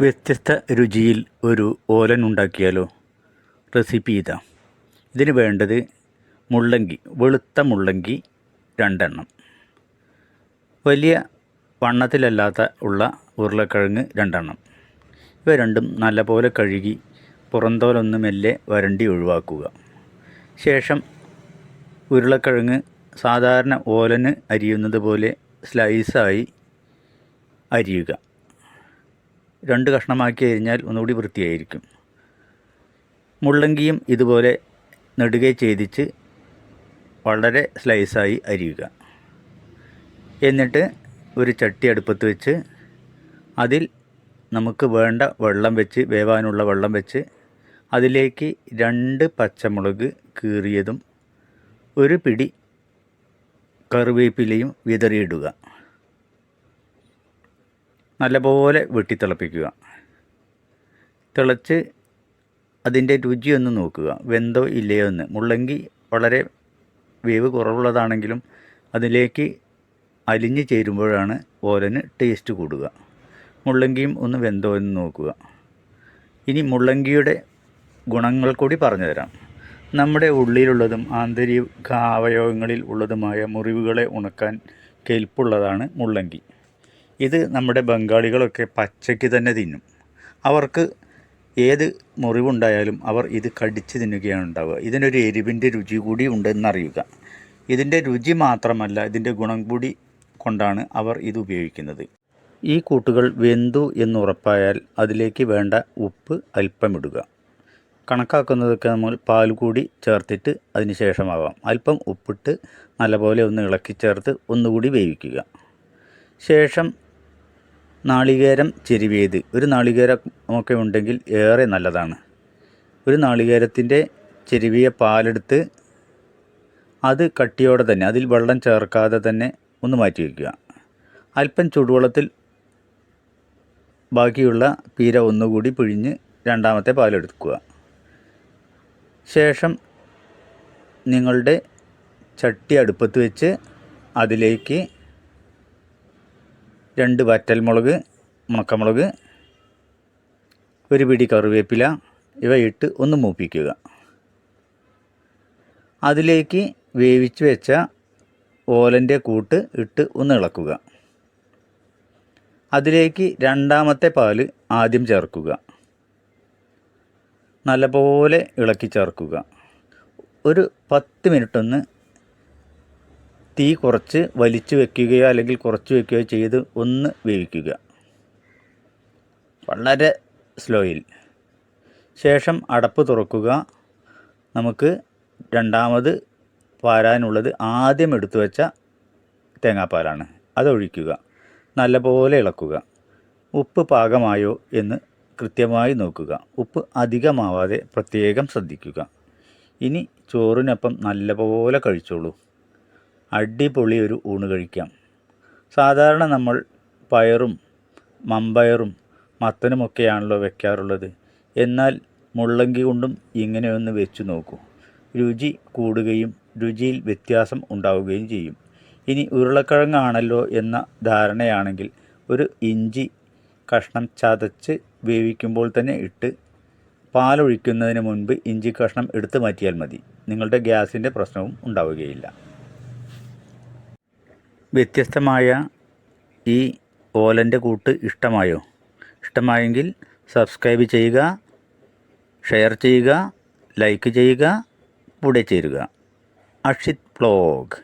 വ്യത്യസ്ത രുചിയിൽ ഒരു ഓലൻ ഉണ്ടാക്കിയാലോ? റെസിപ്പി ഇതാ. ഇതിന് വേണ്ടത് മുള്ളങ്കി വെളുത്ത മുള്ളങ്കി രണ്ടെണ്ണം. വലിയ വണ്ണത്തിലല്ലാത്ത ഉള്ള ഉരുളക്കിഴങ്ങ് രണ്ടെണ്ണം. ഇവ രണ്ടും നല്ലപോലെ കഴുകി പുറന്തോലൊന്ന് മെല്ലെ വരണ്ടി ഒഴിവാക്കുക. ശേഷം ഉരുളക്കിഴങ്ങ് സാധാരണ ഓലന് അരിയുന്നത് പോലെ സ്ലൈസായി അരിയുക. രണ്ട് കഷ്ണമാക്കി അരിഞ്ഞാൽ ഒന്നുകൂടി വൃത്തിയായിരിക്കും. മുള്ളങ്കിയും ഇതുപോലെ നെടുകെ ചെയ്തിച്ച് വളരെ സ്ലൈസായി അരിയുക. എന്നിട്ട് ഒരു ചട്ടി അടുപ്പത്ത് വെച്ച് അതിൽ നമുക്ക് വേണ്ട വെള്ളം വെച്ച് വേവാനുള്ള വെള്ളം വെച്ച് അതിലേക്ക് രണ്ട് പച്ചമുളക് കീറിയതും ഒരു പിടി കറിവേപ്പിലയും വിതറിയിടുക. നല്ലപോലെ വെട്ടിത്തിളപ്പിക്കുക. തിളച്ച് അതിന്റെ രുചിയൊന്ന് നോക്കുക. വെന്തോ ഇല്ലയോ എന്ന്. മുള്ളങ്കി വളരെ വേവ് കുറവുള്ളതാണെങ്കിലും അതിലേക്ക് അലിഞ്ഞ് ചേരുമ്പോഴാണ് ഓലന് ടേസ്റ്റ് കൂടുക. മുള്ളങ്കിയും ഒന്ന് വെന്തോ എന്ന് നോക്കുക. ഇനി മുള്ളങ്കിയുടെ ഗുണങ്ങൾ കൂടി പറഞ്ഞു തരാം. നമ്മുടെ ഉള്ളിലുള്ളതും ആന്തരിക അവയവങ്ങളിൽ ഉള്ളതുമായ മുറിവുകളെ ഉണക്കാൻ കെൽപ്പുള്ളതാണ് മുള്ളങ്കി. ഇത് നമ്മുടെ ബംഗാളികളൊക്കെ പച്ചയ്ക്ക് തന്നെ തിന്നും. അവർക്ക് ഏത് മുറിവുണ്ടായാലും അവർ ഇത് കടിച്ച് തിന്നുകയാണ് ഉണ്ടാവുക. ഇതിനൊരു എരിവിന്റെ രുചി കൂടി ഉണ്ടെന്നറിയുക. ഇതിന്റെ രുചി മാത്രമല്ല ഇതിന്റെ ഗുണം കൂടി കൊണ്ടാണ് അവർ ഇത് ഉപയോഗിക്കുന്നത്. ഈ കൂട്ടുകൾ വെന്തു എന്നുറപ്പായാൽ അതിലേക്ക് വേണ്ട ഉപ്പ് അല്പമിടുക. കണക്കാക്കുന്നതൊക്കെ നമ്മൾ പാൽ കൂടി ചേർത്തിട്ട് അതിന് ശേഷമാവാം. അല്പം ഉപ്പിട്ട് നല്ലപോലെ ഒന്ന് ഇളക്കി ചേർത്ത് ഒന്നുകൂടി വേവിക്കുക. ശേഷം നാളികേരം ചെരുവിയത് ഒരു നാളികേരം ഒക്കെ ഉണ്ടെങ്കിൽ ഏറെ നല്ലതാണ്. ഒരു നാളികേരത്തിന്റെ ചെരുവിയ പാലെടുത്ത് അത് കട്ടിയോടെ തന്നെ അതിൽ വെള്ളം ചേർക്കാതെ തന്നെ ഒന്ന് മാറ്റി വയ്ക്കുക. അല്പം ചൂടുവെള്ളത്തിൽ ബാക്കിയുള്ള പീര ഒന്നുകൂടി പിഴിഞ്ഞ് രണ്ടാമത്തെ പാലെടുക്കുക. ശേഷം നിങ്ങളുടെ ചട്ടി അടുപ്പത്ത് വെച്ച് അതിലേക്ക് രണ്ട് വറ്റൽമുളക് ഉണക്കമുളക് ഒരു പിടി കറിവേപ്പില ഇവ ഇട്ട് ഒന്ന് മൂപ്പിക്കുക. അതിലേക്ക് വേവിച്ച് വെച്ച ഓലന്റെ കൂട്ട് ഇട്ട് ഒന്ന് ഇളക്കുക. അതിലേക്ക് രണ്ടാമത്തെ പാൽ ആദ്യം ചേർക്കുക. നല്ലപോലെ ഇളക്കി ചേർക്കുക. ഒരു പത്ത് മിനിറ്റ് ഒന്ന് തീ കുറച്ച് വലിച്ചു വെക്കുകയോ അല്ലെങ്കിൽ കുറച്ച് വെക്കുകയോ ചെയ്ത് ഒന്ന് വേവിക്കുക. വളരെ സ്ലോയിൽ ശേഷം അടപ്പ് തുറക്കുക. നമുക്ക് രണ്ടാമത് പാരാനുള്ളത് ആദ്യം എടുത്തു വെച്ച തേങ്ങാപ്പാലാണ്. അതൊഴിക്കുക നല്ലപോലെ ഇളക്കുക. ഉപ്പ് പാകമായോ എന്ന് കൃത്യമായി നോക്കുക. ഉപ്പ് അധികമാവാതെ പ്രത്യേകം ശ്രദ്ധിക്കുക. ഇനി ചോറിനൊപ്പം നല്ലപോലെ കഴിച്ചോളൂ. അടിപൊളി ഒരു ഊണ് കഴിക്കാം. സാധാരണ നമ്മൾ പയറും മമ്പയറും മത്തനുമൊക്കെയാണല്ലോ വെക്കാറുള്ളത്. എന്നാൽ മുള്ളങ്കി കൊണ്ടും ഇങ്ങനെയൊന്ന് വെച്ചു നോക്കൂ. രുചി കൂടുകയും രുചിയിൽ വ്യത്യാസം ഉണ്ടാവുകയും ചെയ്യും. ഇനി ഉരുളക്കിഴങ്ങാണല്ലോ എന്ന ധാരണയാണെങ്കിൽ ഒരു ഇഞ്ചി കഷ്ണം ചതച്ച് വേവിക്കുമ്പോൾ തന്നെ ഇട്ട് പാലൊഴിക്കുന്നതിന് മുൻപ് ഇഞ്ചി കഷ്ണം എടുത്തു മാറ്റിയാൽ മതി. നിങ്ങളുടെ ഗ്യാസിന്റെ പ്രശ്നവും ഉണ്ടാവുകയില്ല. വ്യത്യസ്തമായ ഈ ഓലന്റെ കൂട്ട് ഇഷ്ടമായോ? ഇഷ്ടമായെങ്കിൽ സബ്സ്ക്രൈബ് ചെയ്യുക ഷെയർ ചെയ്യുക ലൈക്ക് ചെയ്യുക കൂടെ ചേരുക. അക്ഷിത് വ്ലോഗ്